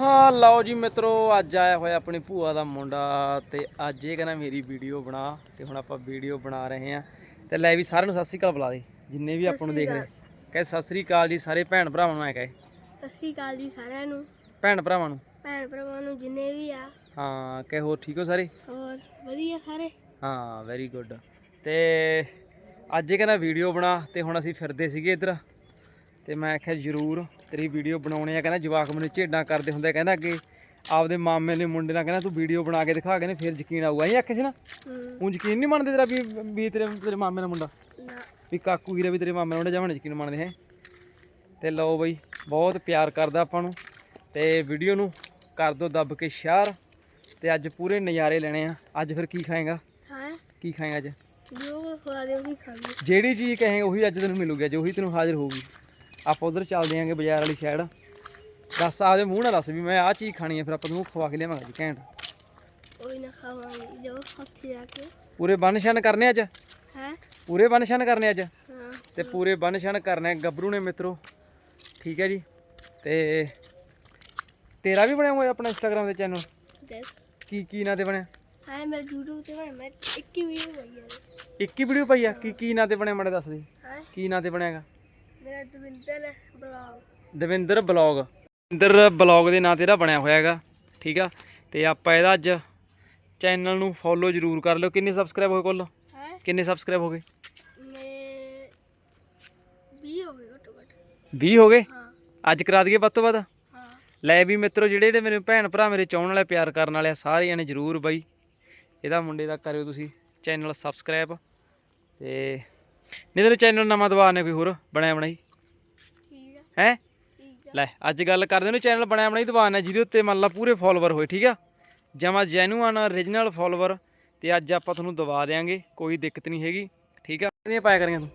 ਹਾਂ ਲਓ ਜੀ ਮਿੱਤਰੋ ਅੱਜ ਆਇਆ ਹੋਇਆ ਆਪਣੀ ਭੂਆ ਦਾ ਮੁੰਡਾ ਤੇ ਅੱਜ ਇਹ ਕਹਿੰਦਾ ਮੇਰੀ ਵੀਡੀਓ ਬਣਾ ਤੇ ਹੁਣ ਆਪਾਂ ਵੀਡੀਓ ਬਣਾ ਰਹੇ ਆ ਤੇ ਲੈ ਵੀ ਸਾਰਿਆਂ ਨੂੰ ਸਤਿ ਸ੍ਰੀ ਅਕਾਲ ਬੁਲਾ ਦੇ ਜਿੰਨੇ ਵੀ ਆਪਾਂ ਨੂੰ ਦੇਖ ਰਹੇ। ਕਹੇ ਸਤਿ ਸ੍ਰੀ ਅਕਾਲ ਜੀ ਸਾਰੇ ਭੈਣ ਭਰਾਵਾਂ ਨੂੰ ਐ ਕਹੇ। ਸਤਿ ਸ਼੍ਰੀ ਅਕਾਲ ਜੀ ਸਾਰਿਆਂ ਨੂੰ। ਭੈਣ ਭਰਾਵਾਂ ਨੂੰ। ਭੈਣ ਭਰਾਵਾਂ ਨੂੰ ਜਿੰਨੇ ਵੀ ਆ। ਹਾਂ ਕਹੇ ਹੋਰ ਠੀਕ ਹੋ ਸਾਰੇ? ਹੋਰ ਵਧੀਆ ਸਾਰੇ। ਹਾਂ ਵੈਰੀ ਗੁੱਡ ਤੇ ਅੱਜ ਇਹ ਕਹਿੰਦਾ ਵੀਡੀਓ ਬਣਾ ਤੇ ਹੁਣ ਅਸੀਂ ਫਿਰਦੇ ਸੀਗੇ ਇੱਧਰ। ਤੇ ਮੈਂ ਆਖਿਆ ਜ਼ਰੂਰ ਤੇਰੀ ਵੀਡੀਓ ਬਣਾਉਣੀ ਆ। ਕਹਿੰਦਾ ਜਵਾਕ ਮੈਨੂੰ ਝੇਡਾਂ ਕਰਦੇ ਹੁੰਦੇ ਕਹਿੰਦਾ ਅੱਗੇ ਆਪਦੇ ਮਾਮੇ ਨੇ ਮੁੰਡੇ ਨਾਲ ਕਹਿੰਦਾ ਤੂੰ ਵੀਡੀਓ ਬਣਾ ਕੇ ਦਿਖਾ। ਕਹਿੰਦੇ ਫਿਰ ਯਕੀਨ ਆਊਗਾ। ਇਹ ਆਖਿਆ ਸੀ ਨਾ? ਹੂੰ। ਉਹ ਯਕੀਨ ਨਹੀਂ ਮੰਨਦੇ ਤੇਰਾ ਵੀ ਵੀ ਤੇਰੇ ਤੇਰੇ ਮਾਮੇ ਦਾ ਮੁੰਡਾ? ਨਾ। ਵੀ ਕਾਕੂ ਵੀਰੇ ਵੀ ਤੇਰੇ ਮਾਮੇ ਦਾ ਮੁੰਡਾ ਜਾਵਣ ਯਕੀਨ ਮੰਨਦੇ ਹੈ? ਤੇ ਲਓ ਬਈ ਬਹੁਤ ਪਿਆਰ ਕਰਦਾ ਆਪਾਂ ਨੂੰ। ਤੇ ਵੀਡੀਓ ਨੂੰ ਕਰ ਦੋ ਦੱਬ ਕੇ ਸ਼ੇਅਰ। ਤੇ ਅੱਜ ਪੂਰੇ ਨਜ਼ਾਰੇ ਲੈਣੇ ਆ। ਅੱਜ ਫਿਰ ਕੀ ਖਾਏਗਾ? ਹਾਂ? ਕੀ ਖਾਏਗਾ ਅੱਜ? ਜੋ ਖਵਾ ਦੇ ਉਹੀ ਖਾਂਗੇ ਜਿਹੜੀ ਚੀਜ਼ ਕਹੇਗਾ ਉਹੀ ਅੱਜ ਤੈਨੂੰ ਮਿਲੂਗੀ ਅੱਜ ਉਹੀ ਤੈਨੂੰ ਹਾਜ਼ਰ ਹੋਊਗੀ। ਆਪਾਂ ਉਧਰ ਚੱਲਦੇ ਆਂਗੇ ਬਾਜ਼ਾਰ ਵਾਲੀ ਸਾਈਡ ਦੱਸ ਆਪਦੇ ਮੂੰਹ ਨਾਲ ਦੱਸ ਵੀ ਮੈਂ ਆਹ ਚੀਜ਼ ਖਾਣੀ ਹੈ ਫਿਰ ਆਪਾਂ ਤੈਨੂੰ ਖਵਾ ਕੇ ਲਿਆਵਾਂਗੇ ਜੀ ਘੈਂਟ। ਉਹੀ ਨਾ ਖਾਵਾਂਗੇ ਜੋ ਉੱਥੇ ਜਾ ਕੇ। ਪੂਰੇ ਬੰਨਸ਼ਨ ਕਰਨੇ ਅੱਜ? ਹੈ? ਪੂਰੇ ਬੰਨਸ਼ਨ ਕਰਨੇ ਅੱਜ? ਹਾਂ। ਤੇ ਪੂਰੇ ਬੰਨਸ਼ਨ ਕਰਨੇ ਗੱਭਰੂ ਨੇ ਮਿੱਤਰੋ। ਠੀਕ ਹੈ ਜੀ। ਤੇ ਤੇਰਾ ਵੀ ਬਣਿਆ ਹੋਇਆ ਆਪਣਾ ਇੰਸਟਾਗ੍ਰam ਦੇ ਚੈਨਲ ਦਸ ਕੀ ਕੀ ਨਾਂ ਤੇ ਬਣਿਆ? ਹਾਂ ਮੇਰੇ YouTube ਤੇ ਬਣਾ ਮੈਂ ਇੱਕ ਹੀ ਵੀਡੀਓ ਪਾਈ ਹੈ ਇੱਕ ਹੀ ਵੀਡੀਓ ਪਾਈ ਆ? ਕੀ ਕੀ ਨਾਂ ਤੇ ਬਣਿਆ ਮੜੇ ਦੱਸ ਦੇ। ਕੀ ਨਾਂ ਤੇ ਬਣਿਆਗਾ ਮੇਰਾ Davinder blog. Davinder blog. Davinder blog ਦੇ ਨਾਂ ਤੇ ਇਹਦਾ ਬਣਿਆ ਹੋਇਆ ਹੈਗਾ ਠੀਕ ਆ? ਤੇ ਆਪਾਂ ਇਹਦਾ ਅੱਜ ਚੈਨਲ ਨੂੰ ਫੋਲੋ ਜ਼ਰੂਰ ਕਰ ਲਿਓ। ਕਿੰਨੇ ਸਬਸਕ੍ਰਾਈਬ ਹੋਏ ਕੁੱਲ? ਹੈ? ਕਿੰਨੇ ਸਬਸਕ੍ਰਾਈਬ ਹੋ ਗਏ? ਮੈਂ 20 ਹੋ ਗਏ ਘੱਟੋ ਘੱਟ। 20 ਹੋ ਗਏ? ਹਾਂ। ਅੱਜ ਕਰਾ ਦਈਏ ਵੱਧ ਤੋਂ ਵੱਧ? ਹਾਂ। ਲੈ ਵੀ ਮਿੱਤਰੋ ਜਿਹੜੇ ਜਿਹੜੇ ਮੇਰੇ ਭੈਣ ਭਰਾ ਮੇਰੇ ਚਾਹਣ ਵਾਲੇ ਪਿਆਰ ਕਰਨ ਵਾਲੇ ਆ ਸਾਰੇ ਜਣੇ ਜ਼ਰੂਰ ਬਾਈ। ਇਹਦਾ ਮੁੰਡੇ ਦਾ ਕਰਿਓ ਤੁਸੀਂ ਚੈਨਲ ਸਬਸਕ੍ਰਾਈਬ ਤੇ ਨਹੀਂ ਤੈਨੂੰ ਚੈਨਲ ਨਵਾਂ ਦਵਾਨੇ ਕੋਈ ਹੋਰ ਬਣਾਇਆ ਬਣਾਈ? ਠੀਕ ਆ। ਹੈ? ਲੈ ਅੱਜ ਗੱਲ ਕਰਦੇ ਨੇ ਚੈਨਲ ਬਣਾਇਆ ਬਣਾਈ ਦਵਾਨਾ ਜਿਹਦੇ ਉੱਤੇ ਮੰਨ ਲਾ ਪੂਰੇ ਫਾਲੋਅਰ ਹੋਏ ਠੀਕ ਆ? ਜਮਾ ਜੈਨੂਅਨ origignal ਫਾਲੋਅਰ ਤੇ ਅੱਜ ਆਪਾਂ ਤੁਹਾਨੂੰ ਦਵਾ ਦੇਾਂਗੇ ਕੋਈ ਦਿੱਕਤ ਨਹੀਂ ਹੈਗੀ ਠੀਕ ਆ? ਕਿੰਨੀਆਂ ਪਾਇਆ ਕਰੀਆਂ ਤੂੰ?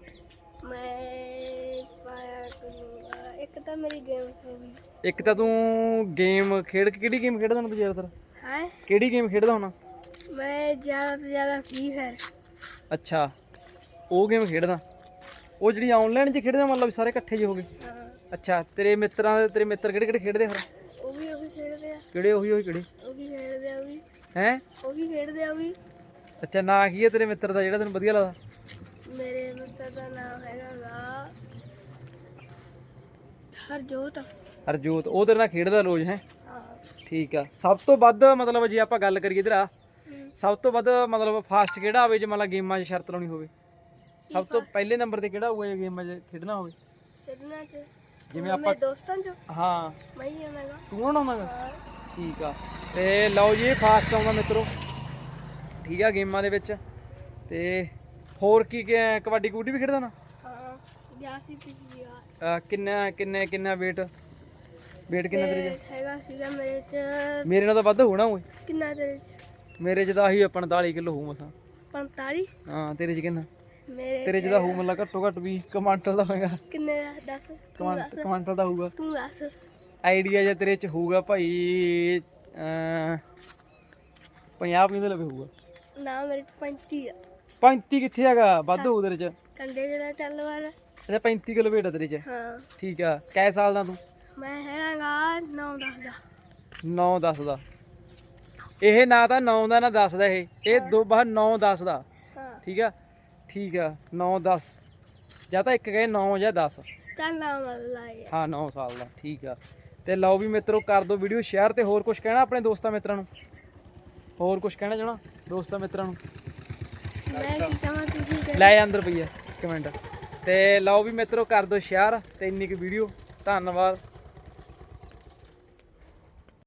ਮੈਂ ਪਾਇਆ ਕਰੂੰਗਾ ਇੱਕ ਤਾਂ ਮੇਰੀ ਗੇਮ ਹੋ ਗਈ। ਇੱਕ ਤਾਂ ਤੂੰ ਗੇਮ ਖੇਡ ਕੇ ਕਿਹੜੀ ਗੇਮ ਖੇਡਦਾ ਤੂੰ ਜ਼ਿਆਦਾਤਰ? ਹੈ? ਕਿਹੜੀ ਗੇਮ ਖੇਡਦਾ ਹੁਣ? ਮੈਂ ਜ਼ਿਆਦਾ ਤੋਂ ਜ਼ਿਆਦਾ ਫ੍ਰੀ ਫਾਇਰ ਅੱਛਾ। ਉਹ ਗੇਮ ਖੇਡਦਾ। ਉਹ ਜਿਹੜੀ ਆਨਲਾਈਨ 'ਚ ਖੇਡਦਾ ਮਤਲਬ ਸਾਰੇ ਇਕੱਠੇ ਜਿਹੇ ਹੋ ਗਏ। ਹਾਂ ਅੱਛਾ ਤੇਰੇ ਮਿੱਤਰਾਂ ਦੇ ਤੇਰੇ ਮਿੱਤਰ ਕਿਹੜੇ ਕਿਹੜੇ ਖੇਡਦੇ ਫਿਰ? ਉਹ ਵੀ ਉਹ ਵੀ ਖੇਡਦੇ ਆ। ਕਿਹੜੇ? ਉਹੀ ਉਹੀ ਕਿਹੜੇ? ਉਹ ਵੀ ਖੇਡਦੇ ਆ ਉਹ ਵੀ। ਹੈ? ਉਹ ਵੀ ਖੇਡਦੇ ਆ ਉਹ ਵੀ। ਅੱਛਾ ਨਾਂ ਕੀ ਹੈ ਤੇਰੇ ਮਿੱਤਰ ਦਾ ਜਿਹੜਾ ਤੈਨੂੰ ਵਧੀਆ ਲੱਗਦਾ? ਮੇਰੇ ਮਿੱਤਰ ਦਾ ਨਾਮ ਹੈਗਾ ਗਾ ਹਰਜੋਤ। ਹਰਜੋਤ। ਉਹ ਤੇਰੇ ਨਾਲ ਖੇਡਦਾ ਰੋਜ਼ ਹੈ? ਹਾਂ। ਠੀਕ ਆ। ਸਭ ਤੋਂ ਵੱਧ ਮਤਲਬ ਜੇ ਆਪਾਂ ਗੱਲ ਕਰੀਏ ਇਧਰ ਆ ਸਭ ਤੋਂ ਵੱਧ ਮਤਲਬ ਫਾਸਟ ਕਿਹੜਾ ਹੋਵੇ ਜੇ ਮਤਲਬ ਗੇਮਾਂ 'ਚ ਸ਼ਰਤ ਲਾਉਣੀ ਹੋਵੇ? ਸਭ ਤੋਂ ਪਹਿਲੇ ਨੰਬਰ ਤੇ ਕਿਹੜਾ ਹੋਊਗਾ ਜੇ ਗੇਮਾਂ 'ਚ ਖੇਡਣਾ ਹੋਵੇ? ਖੇਡਣਾ ਚ ਜਿਵੇਂ ਆਪਣੇ ਦੋਸਤਾਂ ਚ। ਹਾਂ। ਮੈਂ ਹੀ ਆਵਾਂਗਾ। ਤੂੰ ਕੌਣ ਆਉਂਦਾਗਾ ਹਾਂ। ਠੀਕ ਆ। ਤੇ ਲਓ ਜੀ ਇਹ ਫਾਸਟ ਆਉਂਦਾ ਮਿੱਤਰੋ। ਠੀਕ ਆ ਗੇਮਾਂ ਦੇ ਵਿੱਚ। ਤੇ ਹੋਰ ਕੀ? ਕਬੱਡੀ ਕਬੱਡੀ ਵੀ ਖੇਡਦਾ ਨਾ? ਹਾਂ। ਗਿਆ ਸੀ ਪਿਛਲੀ ਵਾਰ ਅਹ ਕਿੰਨਾ ਕਿੰਨੇ ਕਿੰਨਾ weight? weight ਕਿੰਨਾ ਤੇਰੇ ਤੇ ਹੈਗਾ ਸੀਗਾ ਮੇਰੇ ਚ 'ਚ ਮੇਰੇ ਨਾਲ ਤਾਂ ਵੱਧ ਹੋਣਾ ਓਏ ਕਿੰਨਾ ਤੇਰੇ ਚ? ਮੇਰੇ 'ਚ ਤਾਂ ਆਹੀ 45 ਕਿਲੋ ਹੋਊ ਮਸਾਂ। 45 ਹਾਂ ਤੇਰੇ 'ਚ ਕਿੰਨਾ? ਮੇਰੇ ਤੇਰੇ 'ਚ ਤਾਂ ਹੋਊ ਮਤਲਬ ਘੱਟੋ ਘੱਟ ਵੀ ਕਮਾਂਟਲ ਦਾ ਹੋਏਗਾ। ਕਿੰਨੇ ਆ? ਦੱਸ ਤੂੰ ਕਮਾਂ- ਦੱਸ। ਕਮਾਂਟਲ ਦਾ ਹੋਊਗਾ। ਤੂੰ ਦੱਸ। ਆਈਡੀਆ ਜੇ ਤੇਰੇ 'ਚ ਹੋਊਗਾ ਭਾਈ ਅ 50 50 ਦੇ ਲਵੇ ਹੋਊਗਾ। ਨਾ ਮੇਰੇ ਚ 35 ਆ। 35 ਕਿੱਥੇ ਹੈਗਾ? ਵੱਧ ਹੋਊ ਤੇਰੇ 'ਚ। ਕੰਡੇ ਜਿਹੜਾ ਚੱਲ ਵਾਰ। ਅੱਛਾ 35 ਕਿਲੋ weight ਆ ਤੇਰੇ 'ਚ। ਹਾਂ। ਠੀਕ ਆ। ਕੈ ਸਾਲ ਦਾ ਤੂੰ? ਮੈਂ ਹੈਗਾ 9 10 ਦਾ। 9 10 ਦਾ। ਇਹ ਨਾ ਤਾਂ 9 ਦਾ ਨਾ 10 ਦਾ ਇਹ। ਇਹ ਦੋ ਬਾਹਰ 9 10 ਦਾ। ਹਾਂ। ਠੀਕ ਆ। ਠੀਕ ਆ 9 10 ਜਾਂ ਤਾਂ ਇੱਕ ਕਹੇ 9 ਜਾਂ 10 ਚੱਲ ਨਾ ਮਲ ਲਾਏ ਹਾਂ 9 ਸਾਲ ਦਾ ਠੀਕ ਆ। ਤੇ ਲਓ ਵੀ ਮਿੱਤਰੋ ਕਰ ਦਿਓ ਵੀਡੀਓ ਸ਼ੇਅਰ ਤੇ ਹੋਰ ਕੁਝ ਕਹਿਣਾ ਆਪਣੇ ਦੋਸਤਾਂ ਮਿੱਤਰਾਂ ਨੂੰ? ਹੋਰ ਕੁਝ ਕਹਿਣਾ ਚਾਹਣਾ ਦੋਸਤਾਂ ਮਿੱਤਰਾਂ ਨੂੰ? ਮੈਂ ਕੀ ਕਹਾਂ ਤੁਸੀਂ ਕਿ ਲੈ ਅੰਦਰ ਪਈ ਆ ਕਮੈਂਟ ਤੇ ਲਓ ਵੀ ਮਿੱਤਰੋ ਕਰ ਦਿਓ ਸ਼ੇਅਰ ਤੇ ਇੰਨੀ ਕੁ ਵੀਡੀਓ ਧੰਨਵਾਦ।